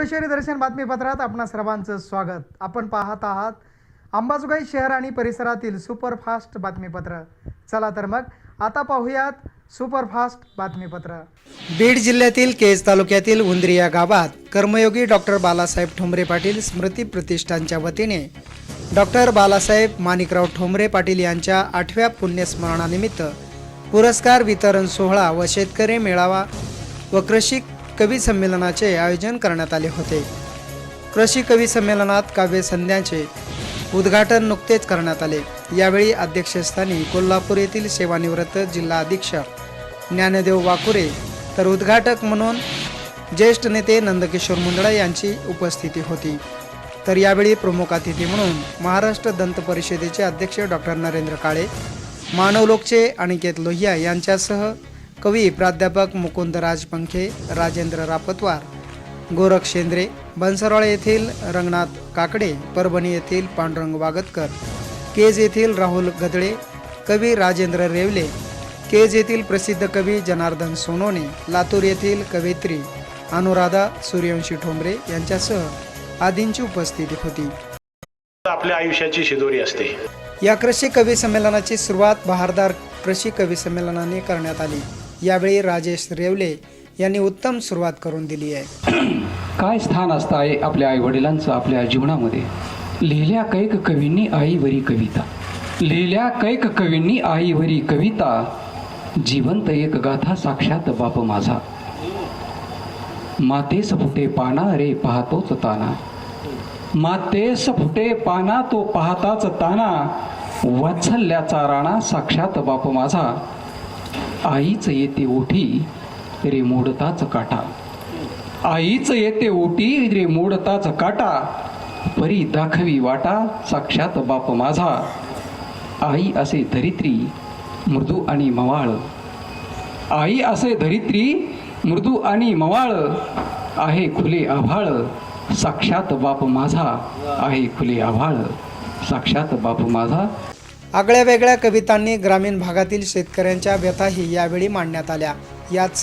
लोकशाही दर्शन बातमीपत्रात आपणा सर्वांचं स्वागत. आपण पाहत आहात अंबाजोगाई शहर आणि परिसरातील सुपरफास्ट बातमीपत्र. चला तर मग आता पाहूयात सुपरफास्ट बातमीपत्र. बीड जिल्ह्यातील केज तालुक्यातील उंदरी या गावात कर्मयोगी डॉक्टर बालासाहेब ठोंबरे पाटील स्मृती प्रतिष्ठानच्या वतीने डॉक्टर बालासाहेब माणिकराव ठोंबरे पाटील यांच्या आठव्या पुण्यस्मरणानिमित्त पुरस्कार वितरण सोहळा व शेतकरी मेळावा व कृषी कवी संमेलनाचे आयोजन करण्यात आले होते. कृषी कवी संमेलनात काव्यसंध्याचे उद्घाटन नुकतेच करण्यात आले. यावेळी अध्यक्षस्थानी कोल्हापूर येथील सेवानिवृत्त जिल्हा अधीक्षक ज्ञानदेव वाकुरे तर उद्घाटक म्हणून ज्येष्ठ नेते नंदकिशोर मुंदडा यांची उपस्थिती होती. तर यावेळी प्रमुख अतिथी म्हणून महाराष्ट्र दंत परिषदेचे अध्यक्ष डॉक्टर नरेंद्र काळे मानवलोकचे अनिकेत लोहिया यांच्यासह कवी प्राध्यापक मुकुंद राजपंखे राजेंद्र रापतवार गोरख शेंद्रे बनसरवाळे येथील रंगनाथ काकडे परभणी येथील पांडुरंग वागतकर केज येथील राहुल गदळे कवी राजेंद्र रेवले केज येथील प्रसिद्ध कवी जनार्दन सोनोने लातूर येथील कवयित्री अनुराधा सूर्यवंशी ठोंबरे यांच्यासह आदींची उपस्थिती होती. आपल्या आयुष्याची शिदोरी असते. या कृषी कवी संमेलनाची सुरुवात बहारदार कृषी कवी संमेलनाने करण्यात आली. यावेळी राजेश रेवले यांनी उत्तम सुरुवात करून दिली आहे. काय स्थान असतं आहे आपल्या आईवडिलांचं आपल्या जीवनामध्ये? लिहिल्या कैक कवींनी आईवरी कविता. लिहिल्या कैक कवींनी आईवरी कविता. जिवंत एक गाथा साक्षात बाप माझा. मातेस फुटे पाना रे पाहतोच ताना. मातेस फुटे पाना तो पाहताच ताना. वात्सल्याचा राणा साक्षात बाप माझा. आईच येते ओठी रे मोडताच काटा. आईच येते ओटी रे मोडताच काटा. परी दाखवी वाटा साक्षात बाप माझा. आई असे धरित्री मृदू आणि मवाळ. आई असे धरित्री मृदू आणि मवाळ. आहे खुले आभाळ साक्षात बाप माझा. आहे खुले आभाळ साक्षात बाप माझा. आगळ्या वेगळ्या कवितांनी ग्रामीण भागातील शेतकऱ्यांच्या व्यथाही यावेळी मांडण्यात आल्या. यात